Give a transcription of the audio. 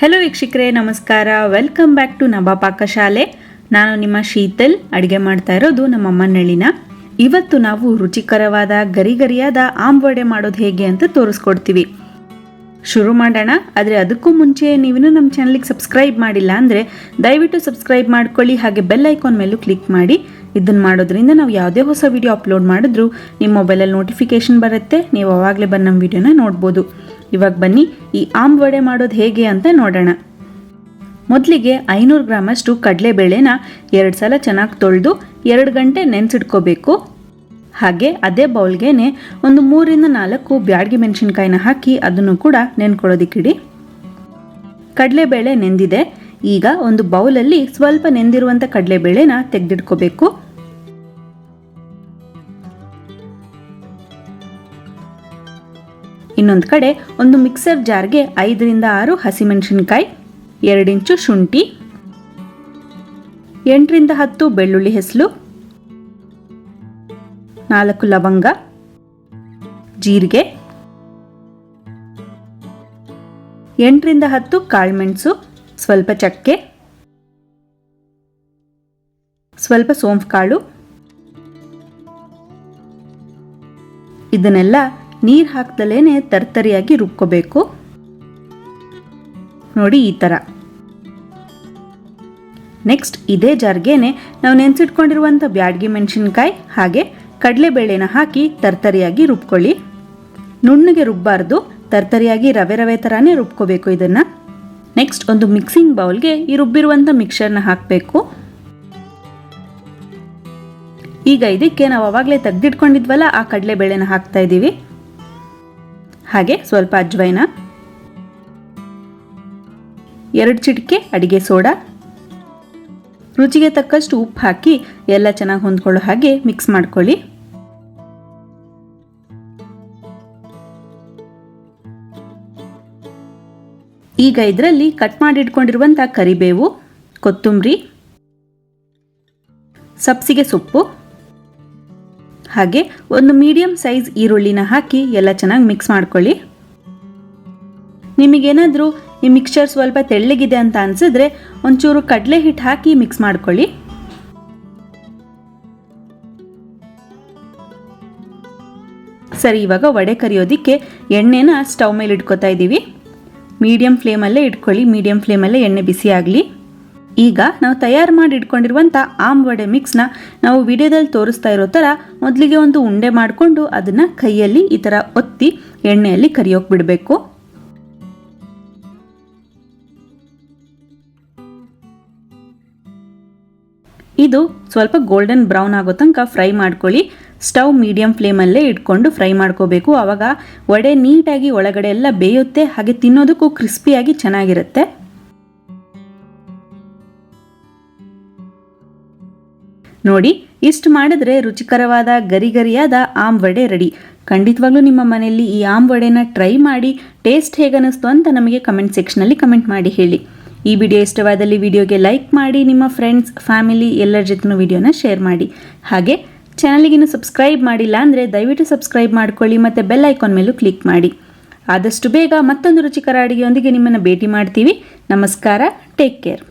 Hello ವೀಕ್ಷಕರೇ, ನಮಸ್ಕಾರ. Welcome back to ನಬಾ ಪಾಕಶಾಲೆ ನಾನು ನಿಮ್ಮ ಶೀತಲ್. ಅಡುಗೆ ಮಾಡ್ತಾ ಇರೋದು ನಮ್ಮ ಅಮ್ಮನಳ್ಳಿನ ಇವತ್ತು ನಾವು ರುಚಿಕರವಾದ, ಗರಿಗರಿಯಾದ ಆಮ್ ವಡೆ ಮಾಡೋದು ಹೇಗೆ ಅಂತ ತೋರಿಸ್ಕೊಡ್ತೀವಿ. ಶುರು ಮಾಡೋಣ. ಆದರೆ ಅದಕ್ಕೂ ಮುಂಚೆ ನೀವಿನ್ನೂ ನಮ್ಮ ಚಾನಲಿಗೆ ಸಬ್ಸ್ಕ್ರೈಬ್ ಮಾಡಿಲ್ಲ ಅಂದರೆ ದಯವಿಟ್ಟು ಸಬ್ಸ್ಕ್ರೈಬ್ ಮಾಡ್ಕೊಳ್ಳಿ. ಹಾಗೆ ಬೆಲ್ ಐಕಾನ್ ಮೇಲೂ ಕ್ಲಿಕ್ ಮಾಡಿ. ಇದನ್ನು ಮಾಡೋದ್ರಿಂದ ನಾವು ಯಾವುದೇ ಹೊಸ ವಿಡಿಯೋ ಅಪ್ಲೋಡ್ ಮಾಡಿದ್ರೂ ನಿಮ್ಮ ಮೊಬೈಲಲ್ಲಿ ನೋಟಿಫಿಕೇಶನ್ ಬರುತ್ತೆ. ನೀವು ಅವಾಗಲೇ ಬಂದು ನಮ್ಮ ವಿಡಿಯೋನ ನೋಡ್ಬೋದು. ಇವಾಗ ಬನ್ನಿ, ಈ ಆಮ್ ವಡೆ ಮಾಡೋದು ಹೇಗೆ ಅಂತ ನೋಡೋಣ. ಮೊದಲಿಗೆ ಐನೂರು ಗ್ರಾಮಷ್ಟು ಕಡಲೆಬೇಳೆನ ಎರಡು ಸಲ ಚೆನ್ನಾಗಿ ತೊಳೆದು ಎರಡು ಗಂಟೆ ನೆನೆಸಿಟ್ಕೋಬೇಕು. ಹಾಗೆ ಅದೇ ಬೌಲ್ಗೆನೆ ಒಂದು ಮೂರಿಂದ ನಾಲ್ಕು ಬ್ಯಾಡ್ಗೆ ಮೆಣಸಿನ್ಕಾಯಿನ ಹಾಕಿ ಅದನ್ನು ಕೂಡ ನೆನ್ಕೊಳ್ಳೋದಿಕ್ಕಿಡಿ ಕಡಲೆಬೇಳೆ ನೆಂದಿದೆ, ಈಗ ಒಂದು ಬೌಲಲ್ಲಿ ಸ್ವಲ್ಪ ನೆಂದಿರುವಂಥ ಕಡಲೆಬೇಳೆನ ತೆಗೆದಿಟ್ಕೋಬೇಕು. ಇನ್ನೊಂದು ಕಡೆ ಒಂದು ಮಿಕ್ಸರ್ ಜಾರ್ಗೆ ಐದರಿಂದ ಆರು ಹಸಿಮೆಣಸಿನ್ಕಾಯಿ, ಎರಡಿಂಚು ಶುಂಠಿ, ಎಂಟರಿಂದ ಹತ್ತು ಬೆಳ್ಳುಳ್ಳಿ ಹೆಸಲು, ನಾಲ್ಕು ಲವಂಗ, ಜೀರಿಗೆ, ಎಂಟರಿಂದ ಹತ್ತು ಕಾಳುಮೆಣಸು, ಸ್ವಲ್ಪ ಚಕ್ಕೆ, ಸ್ವಲ್ಪ ಸೋಂಫ್ ಕಾಳು ಇದನ್ನೆಲ್ಲ ನೀರು ಹಾಕ್ದಲೇ ತರ್ತರಿಯಾಗಿ ರುಬ್ಕೋಬೇಕು. ನೋಡಿ ಈ ಥರ ನೆಕ್ಸ್ಟ್ ಇದೇ ಜಾರ್ಗೆನೆ ನಾವು ನೆನೆಸಿಟ್ಕೊಂಡಿರುವಂಥ ಬ್ಯಾಡ್ಗಿ ಮೆಣಸಿನ್ಕಾಯಿ ಹಾಗೆ ಕಡಲೆಬೇಳೆನ ಹಾಕಿ ತರ್ತರಿಯಾಗಿ ರುಬ್ಕೊಳ್ಳಿ. ನುಣ್ಣಗೆ ರುಬ್ಬಾರ್ದು, ತರ್ತರಿಯಾಗಿ ರವೆ ರವೆ ಥರನೇ ರುಬ್ಕೋಬೇಕು ಇದನ್ನು. ನೆಕ್ಸ್ಟ್ ಒಂದು ಮಿಕ್ಸಿಂಗ್ ಬೌಲ್ಗೆ ಈ ರುಬ್ಬಿರುವಂಥ ಮಿಕ್ಸರ್ನ ಹಾಕಬೇಕು. ಈಗ ಇದಕ್ಕೆ ನಾವು ಅವಾಗಲೇ ತೆಗೆದಿಟ್ಕೊಂಡಿದ್ವಲ್ಲ, ಆ ಕಡಲೆಬೇಳೆನ ಹಾಕ್ತಾ ಇದ್ದೀವಿ ಹಾಗೆ ಸ್ವಲ್ಪ ಅಜ್ವೈನ. ಎರಡು ಚಿಟಿಕೆ, ಅಡಿಗೆ ಸೋಡಾ. ರುಚಿಗೆ ತಕ್ಕಷ್ಟು ಉಪ್ಪು ಹಾಕಿ ಎಲ್ಲ ಚೆನ್ನಾಗಿ ಹೊಂದ್ಕೊಳ್ಳೋ ಹಾಗೆ ಮಿಕ್ಸ್ ಮಾಡ್ಕೊಳ್ಳಿ. ಈಗ ಇದರಲ್ಲಿ ಕಟ್ ಮಾಡಿ ಇಟ್ಕೊಂಡಿರುವಂಥ ಕರಿಬೇವು, ಕೊತ್ತಂಬರಿ, ಸಬ್ಸಿಗೆ ಸೊಪ್ಪು. ಹಾಗೆ ಒಂದು ಮೀಡಿಯಂ ಸೈಜ್ ಈರುಳ್ಳಿನ ಹಾಕಿ ಎಲ್ಲ ಚೆನ್ನಾಗಿ ಮಿಕ್ಸ್ ಮಾಡ್ಕೊಳ್ಳಿ. ನಿಮಗೇನಾದರೂ ಈ ಮಿಕ್ಸ್ಚರ್ ಸ್ವಲ್ಪ ತೆಳ್ಳಗಿದೆ ಅಂತ ಅನಿಸಿದ್ರೆ ಒಂಚೂರು ಕಡಲೆ ಹಿಟ್ಟು ಹಾಕಿ ಮಿಕ್ಸ್ ಮಾಡ್ಕೊಳ್ಳಿ. ಸರಿ, ಇವಾಗ ವಡೆ ಕರಿಯೋದಕ್ಕೆ ಎಣ್ಣೆನ ಸ್ಟವ್ ಮೇಲೆ ಇಟ್ಕೋತಾ ಇದ್ದೀವಿ ಮೀಡಿಯಂ ಫ್ಲೇಮಲ್ಲೇ ಇಟ್ಕೊಳ್ಳಿ. ಮೀಡಿಯಂ ಫ್ಲೇಮಲ್ಲೇ ಎಣ್ಣೆ ಬಿಸಿ ಆಗಲಿ. ಈಗ ನಾವು ತಯಾರು ಮಾಡಿ ಇಟ್ಕೊಂಡಿರುವಂಥ ಆಮ್ ವಡೆ ಮಿಕ್ಸ್ನ ನಾವು ವಿಡಿಯೋದಲ್ಲಿ ತೋರಿಸ್ತಾ ಇರೋ ಥರ ಮೊದಲಿಗೆ ಒಂದು ಉಂಡೆ ಮಾಡಿಕೊಂಡು ಅದನ್ನು ಕೈಯಲ್ಲಿ ಈ ಥರ ಒತ್ತಿ ಎಣ್ಣೆಯಲ್ಲಿ ಕರಿಯೋಕೆ ಬಿಡಬೇಕು. ಇದು ಸ್ವಲ್ಪ ಗೋಲ್ಡನ್ ಬ್ರೌನ್ ಆಗೋ ತನಕ ಫ್ರೈ ಮಾಡ್ಕೊಳ್ಳಿ. ಸ್ಟವ್ ಮೀಡಿಯಂ ಫ್ಲೇಮಲ್ಲೇ ಇಟ್ಕೊಂಡು ಫ್ರೈ ಮಾಡ್ಕೋಬೇಕು. ಆವಾಗ ವಡೆ ನೀಟಾಗಿ ಒಳಗಡೆ ಎಲ್ಲ ಬೇಯುತ್ತೆ, ಹಾಗೆ ತಿನ್ನೋದಕ್ಕೂ ಕ್ರಿಸ್ಪಿಯಾಗಿ ಚೆನ್ನಾಗಿರುತ್ತೆ. ನೋಡಿ, ಇಷ್ಟು ಮಾಡಿದ್ರೆ ರುಚಿಕರವಾದ ಗರಿ ಗರಿಯಾದ ಆಮ್ ವಡೆ ರೆಡಿ. ಖಂಡಿತವಾಗ್ಲೂ ನಿಮ್ಮ ಮನೆಯಲ್ಲಿ ಈ ಆಮ್ ವಡೆನ ಟ್ರೈ ಮಾಡಿ, ಟೇಸ್ಟ್ ಹೇಗನ್ನಿಸ್ತು ಅಂತ ನಮಗೆ ಕಮೆಂಟ್ ಸೆಕ್ಷನಲ್ಲಿ ಕಮೆಂಟ್ ಮಾಡಿ ಹೇಳಿ. ಈ ವಿಡಿಯೋ ಇಷ್ಟವಾದಲ್ಲಿ ವಿಡಿಯೋಗೆ ಲೈಕ್ ಮಾಡಿ, ನಿಮ್ಮ ಫ್ರೆಂಡ್ಸ್, ಫ್ಯಾಮಿಲಿ ಎಲ್ಲರ ಜೊತೆನೂ ವಿಡಿಯೋನ ಶೇರ್ ಮಾಡಿ. ಹಾಗೆ, ಚಾನಲಿಗಿನ್ನು ಸಬ್ಸ್ಕ್ರೈಬ್ ಮಾಡಿಲ್ಲ ಅಂದರೆ ದಯವಿಟ್ಟು ಸಬ್ಸ್ಕ್ರೈಬ್ ಮಾಡ್ಕೊಳ್ಳಿ ಮತ್ತು ಬೆಲ್ ಐಕಾನ್ ಮೇಲೂ ಕ್ಲಿಕ್ ಮಾಡಿ. ಆದಷ್ಟು ಬೇಗ ಮತ್ತೊಂದು ರುಚಿಕರ ಅಡುಗೆಯೊಂದಿಗೆ ನಿಮ್ಮನ್ನು ಭೇಟಿ ಮಾಡ್ತೀವಿ. ನಮಸ್ಕಾರ, ಟೇಕ್ ಕೇರ್.